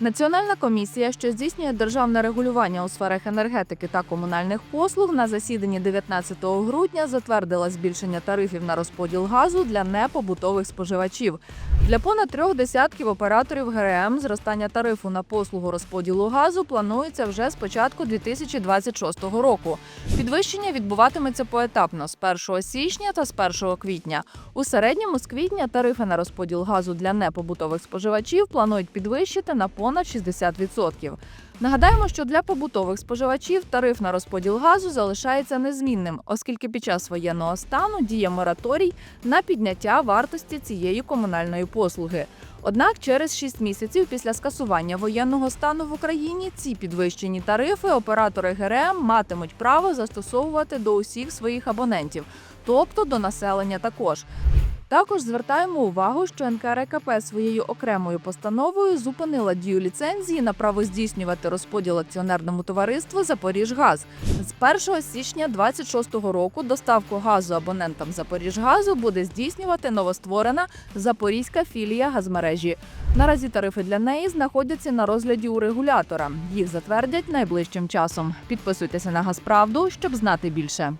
Національна комісія, що здійснює державне регулювання у сферах енергетики та комунальних послуг, на засіданні 19 грудня затвердила збільшення тарифів на розподіл газу для непобутових споживачів. Для понад трьох десятків операторів ГРМ зростання тарифу на послугу розподілу газу планується вже з початку 2026 року. Підвищення відбуватиметься поетапно з 1 січня та з 1 квітня. У середньому з квітня тарифи на розподіл газу для непобутових споживачів планують підвищити на понад 60%. Нагадаємо, що для побутових споживачів тариф на розподіл газу залишається незмінним, оскільки під час воєнного стану діє мораторій на підняття вартості цієї комунальної послуги. Однак через 6 місяців після скасування воєнного стану в Україні ці підвищені тарифи оператори ГРМ матимуть право застосовувати до усіх своїх абонентів, тобто до населення також. Також звертаємо увагу, що НКРКП своєю окремою постановою зупинила дію ліцензії на право здійснювати розподіл акціонерному товариству Запоріжгаз. З 1 січня 2026 року доставку газу абонентам Запоріжгазу буде здійснювати новостворена запорізька філія газмережі. Наразі тарифи для неї знаходяться на розгляді у регулятора. Їх затвердять найближчим часом. Підписуйтеся на Газправду, щоб знати більше.